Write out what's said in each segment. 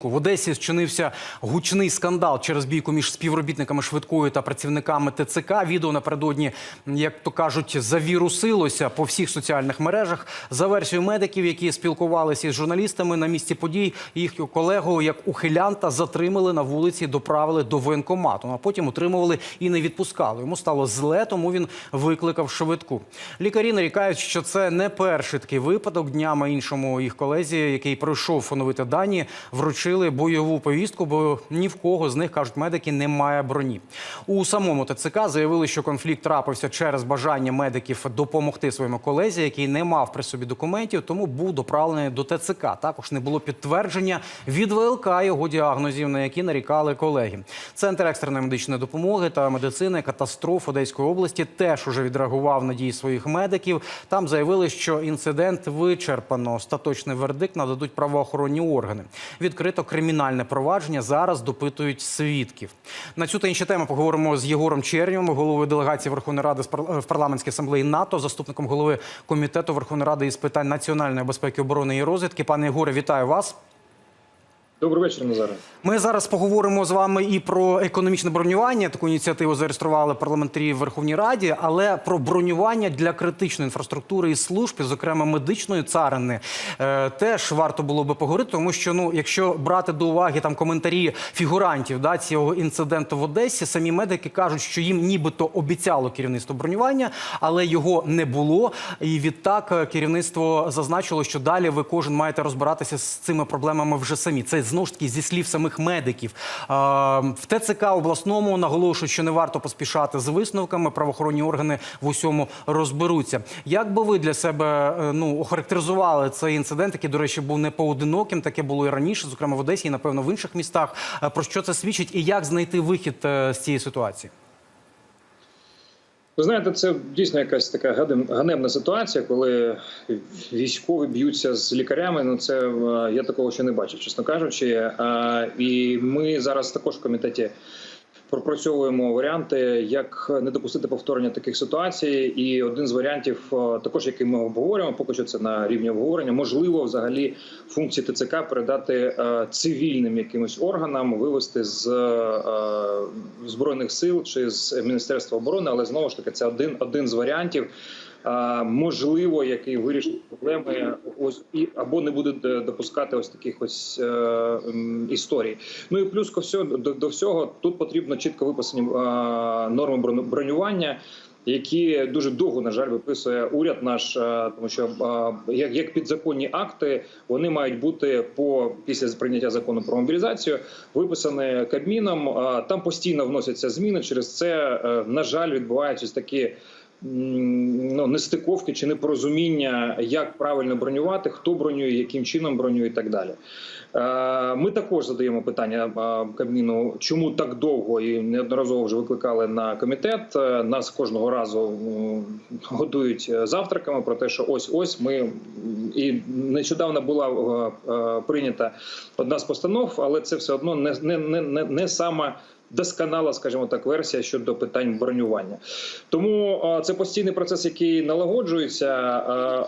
В Одесі зчинився гучний скандал через бійку між співробітниками швидкої та працівниками ТЦК. Відео напередодні, як то кажуть, завірусилося по всіх соціальних мережах. За версією медиків, які спілкувалися із журналістами на місці подій, їх колегу як ухилянта затримали на вулиці, доправили до воєнкомату. А потім утримували і не відпускали. Йому стало зле, тому він викликав швидку. Лікарі нарікають, що це не перший такий випадок. Днями іншому їх колезі, який пройшов оновити дані, вручили бойову повістку, бо ні в кого з них кажуть медики немає броні. У самому ТЦК заявили, що конфлікт трапився через бажання медиків допомогти своєму колезі, який не мав при собі документів, тому був доправлений до ТЦК. Також не було підтвердження від ВЛК його діагнозів, на які нарікали колеги. Центр екстреної медичної допомоги та медицини катастроф Одеської області теж уже відреагував на дії своїх медиків. Там заявили, що інцидент вичерпано. Остаточний вердикт нададуть правоохоронні органи. Відкрито кримінальне провадження. Зараз допитують свідків. На цю та інші теми поговоримо з Єгором Чернєвим, головою делегації Верховної Ради в парламентській асамблеї НАТО, заступником голови комітету Верховної Ради із питань національної безпеки, оборони і розвідки. Пане Єгоре, вітаю вас. Добрий вечір, Назаре. Ми зараз поговоримо з вами і про економічне бронювання. Таку ініціативу зареєстрували парламентарі в Верховній Раді, але про бронювання для критичної інфраструктури і служб, зокрема медичної царини, е, теж варто було би поговорити, тому що ну, якщо брати до уваги там коментарі фігурантів да, цього інциденту в Одесі, самі медики кажуть, що їм нібито обіцяло керівництво бронювання, але його не було. І відтак е, керівництво зазначило, що далі ви кожен маєте розбиратися з цими проблемами вже самі. Це знову ж таки зі слів самих медиків. В ТЦК обласному наголошують, що не варто поспішати з висновками. Правоохоронні органи в усьому розберуться. Як би ви для себе е, ну охарактеризували цей інцидент, який, до речі, був не поодиноким, таке було і раніше, зокрема в Одесі, і напевно в інших містах. Е, Про що це свідчить, і як знайти вихід е, з цієї ситуації? Ви знаєте, це дійсно якась така ганебна ситуація, коли військові б'ються з лікарями. Ну це е, я такого ще не бачив, чесно кажучи. І ми зараз також в комітеті. Пропрацьовуємо варіанти, як не допустити повторення таких ситуацій. І один з варіантів, е, також який ми обговорюємо, поки що це на рівні обговорення. Можливо, взагалі функції ТЦК передати е, цивільним якимось органам, вивести з е, збройних сил чи з міністерства оборони. Але знову ж таки, це один, один з варіантів. Е, Можливо, який вирішить проблеми, ось і або не буде допускати ось таких ось е, історій. Ну і плюс ко всього до, до всього тут потрібно чітко виписані е, норми бронювання. Які дуже довго на жаль виписує уряд наш, е, тому що е, як, як підзаконні акти вони мають бути по після прийняття закону про мобілізацію виписані кабміном. Е, Там постійно вносяться зміни. Через це е, на жаль відбуваються такі ну, нестиковки чи непорозуміння, як правильно бронювати, хто бронює, яким чином бронює і так далі. Е, Ми також задаємо питання е, Кабміну, чому так довго і неодноразово вже викликали на комітет. Е, Нас кожного разу годують завтраками про те, що ось ось ми і нещодавно була прийнята одна з постанов, але це все одно не, не, не, не, не сама досконала, скажімо так, версія щодо питань бронювання. Тому це постійний процес, який налагоджується,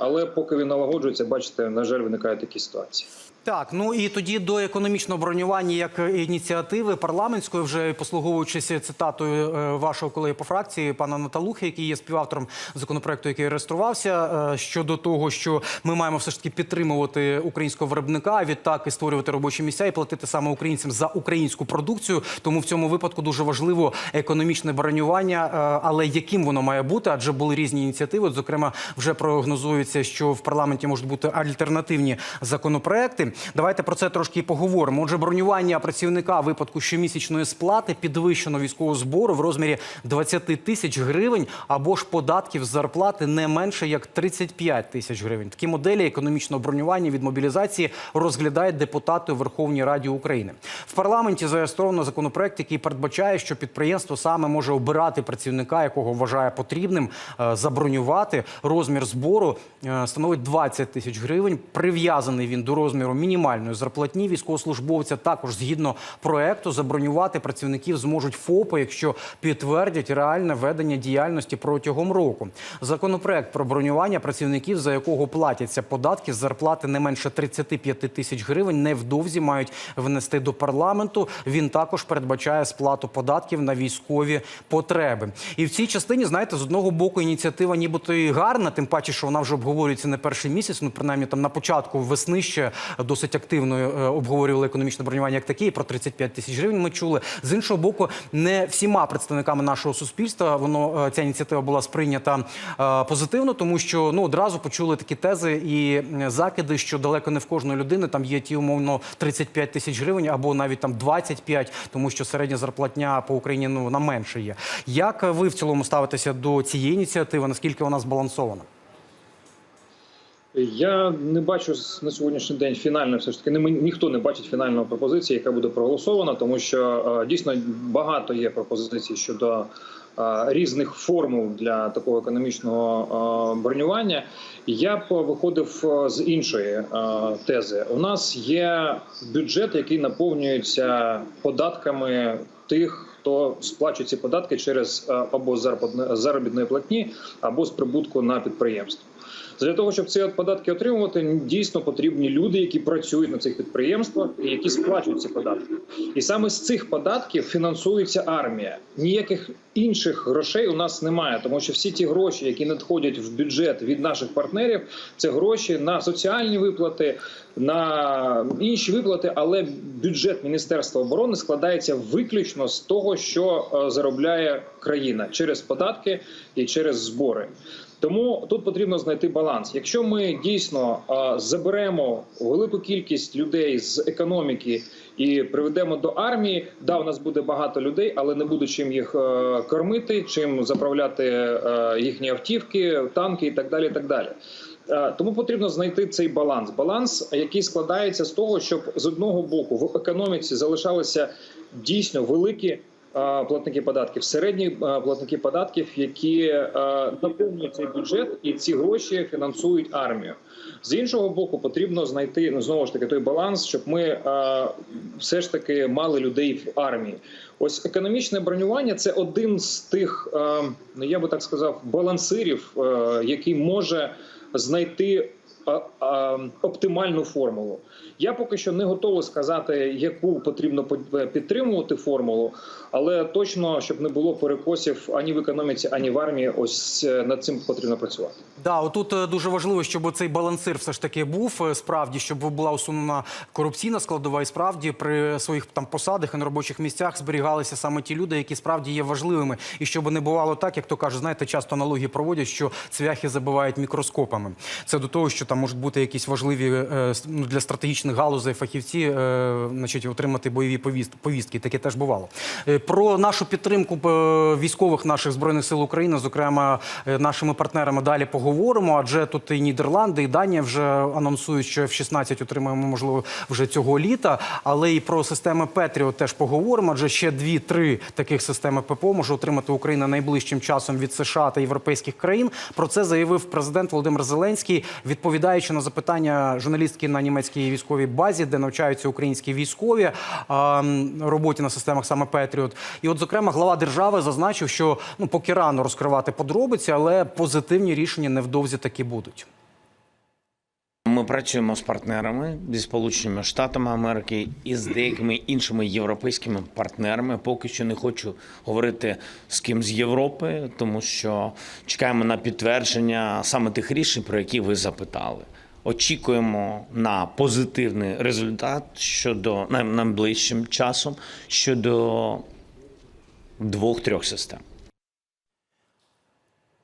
але поки він налагоджується, бачите, на жаль, виникають такі ситуації. Так, ну і тоді до економічного бронювання як ініціативи парламентської, вже послуговуючись цитатою е, вашого колеги по фракції, пана Наталухи, який є співавтором законопроекту, який реєструвався, е, щодо того, що ми маємо все ж таки підтримувати українського виробника, а відтак і створювати робочі місця і платити саме українцям за українську продукцію. Тому в цьому випадку дуже важливо економічне бронювання, е, але яким воно має бути? Адже були різні ініціативи. Зокрема, вже прогнозується, що в парламенті можуть бути альтернативні законопроекти. Давайте про це трошки і поговоримо. Отже, бронювання працівника випадку щомісячної сплати підвищено військового збору в розмірі 20 тисяч гривень або ж податків з зарплати не менше як 35 тисяч гривень. Такі моделі економічного бронювання від мобілізації розглядають депутати у Верховній Раді України. В парламенті зареєстровано законопроект, який передбачає, що підприємство саме може обирати працівника, якого вважає потрібним, е, забронювати. Розмір збору е, становить 20 тисяч гривень. Прив'язаний він до розміру мінімальної зарплатні військовослужбовця. Також згідно проекту забронювати працівників зможуть ФОПи, якщо підтвердять реальне ведення діяльності протягом року. Законопроект про бронювання працівників, за якого платяться податки з зарплати не менше 35 тисяч гривень, невдовзі мають внести до парламенту. Він також передбачає сплату податків на військові потреби. І в цій частині, знаєте, з одного боку ініціатива нібито і гарна, тим паче, що вона вже обговорюється не перший місяць. Ну принаймні там на початку весни ще досить активно е, обговорювали економічне бронювання як таке. Про 35 тисяч гривень ми чули. З іншого боку, не всіма представниками нашого суспільства воно е, ця ініціатива була сприйнята е, позитивно, тому що ну одразу почули такі тези і закиди, що далеко не в кожної людини там є ті умовно 35 тисяч гривень або навіть там 25, тому що середня зарплатня по Україні ну вона менше є. Як ви в цілому ставитеся до цієї ініціативи? Наскільки вона збалансована? Я не бачу на сьогоднішній день фінально, все ж таки не ніхто не бачить фінальної пропозиції, яка буде проголосована, тому що е, дійсно багато є пропозицій щодо е, різних формул для такого економічного е, бронювання. Я б виходив з іншої тези. У нас є бюджет, який наповнюється податками тих. Хто сплачує ці податки через або заробітної платні, або з прибутку на підприємство. Для того, щоб ці податки отримувати, дійсно потрібні люди, які працюють на цих підприємствах і які сплачують ці податки. І саме з цих податків фінансується армія. Ніяких інших грошей у нас немає, тому що всі ті гроші, які надходять в бюджет від наших партнерів, це гроші на соціальні виплати, на інші виплати. Але бюджет Міністерства оборони складається виключно з того, що е, заробляє країна через податки і через збори. Тому тут потрібно знайти баланс. Якщо ми дійсно заберемо велику кількість людей з економіки і приведемо до армії, да, у нас буде багато людей, але не буде чим їх е, кормити, чим заправляти е, їхні автівки, танки і так далі. І так далі. Е, Тому потрібно знайти цей баланс. Баланс, який складається з того, щоб з одного боку в економіці залишалися дійсно великі платники податків, середні платники податків, які наповнюють цей бюджет, і ці гроші фінансують армію. З іншого боку, потрібно знайти ну знову ж таки той баланс, щоб ми все ж таки мали людей в армії. Ось економічне бронювання це один з тих, ну я би так сказав, балансирів, який може знайти оптимальну формулу. Я поки що не готовий сказати, яку потрібно під- підтримувати формулу, але точно щоб не було перекосів ані в економіці, ані в армії. Ось е, над цим потрібно працювати. Да, отут е, дуже важливо, щоб цей балансир все ж таки був е, справді, щоб була усунена корупційна складова, і справді при своїх там посадах і на робочих місцях зберігалися саме ті люди, які справді є важливими, і щоб не бувало так, як то кажуть, знаєте, часто аналогії проводять, що цвяхи забивають мікроскопами. Це до того, що там можуть бути якісь важливі е, ну, для стратегічних галузей фахівці, е, значить, отримати бойові повіст- повістки. Таке теж бувало. Е, Про нашу підтримку військових наших збройних сил України, зокрема нашими партнерами, далі поговоримо. Адже тут і Нідерланди, і Данія вже анонсують, що F-16 отримаємо можливо вже цього літа. Але і про системи Петріо теж поговоримо. Адже ще дві-три таких системи ППО може отримати Україна найближчим часом від США та європейських країн. Про це заявив президент Володимир Зеленський, відповідаючи на запитання журналістки на німецькій військовій базі, де навчаються українські військові роботі на системах саме Петріот. І, от, зокрема, глава держави зазначив, що ну поки рано розкривати подробиці, але позитивні рішення невдовзі таки будуть. Ми працюємо з партнерами зі Сполученими Штатами Америки і з деякими іншими європейськими партнерами. Поки що не хочу говорити з ким з Європи, тому що чекаємо на підтвердження саме тих рішень, про які ви запитали. Очікуємо на позитивний результат щодо найближчим часом щодо двох-трьох систем.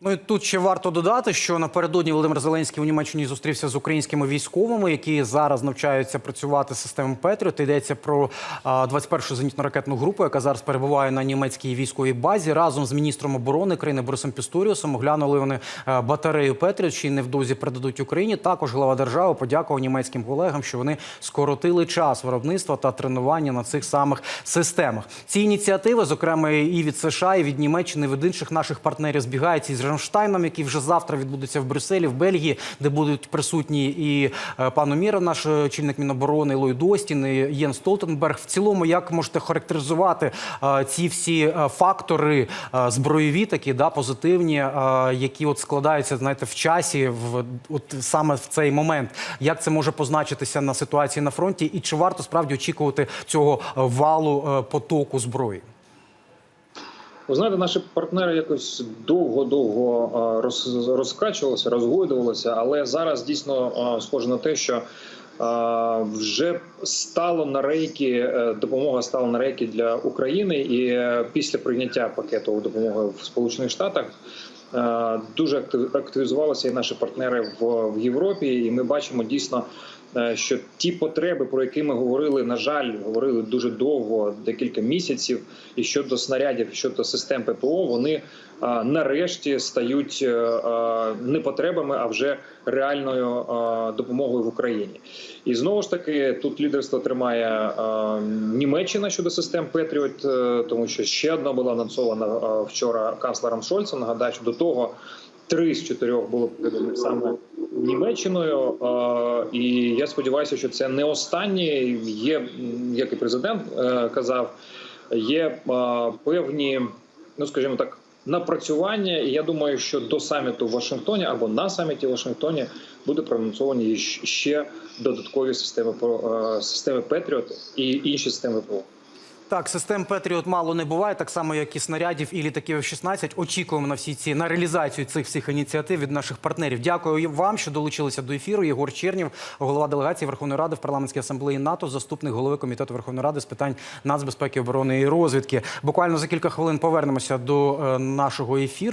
Ну і тут ще варто додати, що напередодні Володимир Зеленський у Німеччині зустрівся з українськими військовими, які зараз навчаються працювати з системою Петріот. Йдеться про а, 21-шу зенітно-ракетну групу, яка зараз перебуває на німецькій військовій базі. Разом з міністром оборони країни Борисом Пісторіусом оглянули вони е, батарею Петріот, й невдовзі передадуть Україні. Також глава держави подякував німецьким колегам, що вони скоротили час виробництва та тренування на цих самих системах. Ці ініціативи, зокрема і від США, і від Німеччини, від інших наших партнерів, збігаються із Рамштайном, який вже завтра відбудеться в Брюсселі, в Бельгії, де будуть присутні і е, пан Умєров, наш е, очільник Міноборони, Ллойд Остін, і Єн Столтенберг. В цілому, як можете характеризувати е, ці всі фактори збройові, такі да позитивні, які от складаються, знаєте, в часі, в от саме в цей момент, як це може позначитися на ситуації на фронті, і чи варто справді очікувати цього валу потоку зброї? Ви знаєте, наші партнери якось довго-довго роз, розкачувалися, розгойдувалися, але зараз дійсно схоже на те, що вже стало на рейки, е, допомога стала на рейки для України, і е, після прийняття пакету допомоги в Сполучених Штатах. е, Дуже активізувалися і наші партнери в, Європі, і ми бачимо дійсно, що ті потреби, про які ми говорили, на жаль, говорили дуже довго, декілька місяців, і щодо снарядів, щодо систем ППО, вони нарешті стають е, не потребами, а вже реальною допомогою в Україні. І знову ж таки, тут лідерство тримає Німеччина щодо систем Петріот, е, тому що ще одна була анонсована вчора канцлером Шольцем. Нагадаю, що до того. Три з чотирьох було переданих саме Німеччиною, і я сподіваюся, що це не останнє. Є як і президент е, казав, є певні, ну скажімо так, напрацювання. І я думаю, що до саміту в Вашингтоні або на саміті в Вашингтоні буде проанонсовані ще додаткові системи е, системи Петріот і інші системи ПО. Так, систем Петріот мало не буває, так само як і снарядів і літаків F-16. Очікуємо на всі ці на реалізацію цих всіх ініціатив від наших партнерів. Дякую вам, що долучилися до ефіру. Єгор Чернів, голова делегації Верховної Ради в парламентській асамблеї НАТО, заступник голови комітету Верховної Ради з питань нацбезпеки, оборони і розвідки. Буквально за кілька хвилин повернемося до е, нашого ефіру.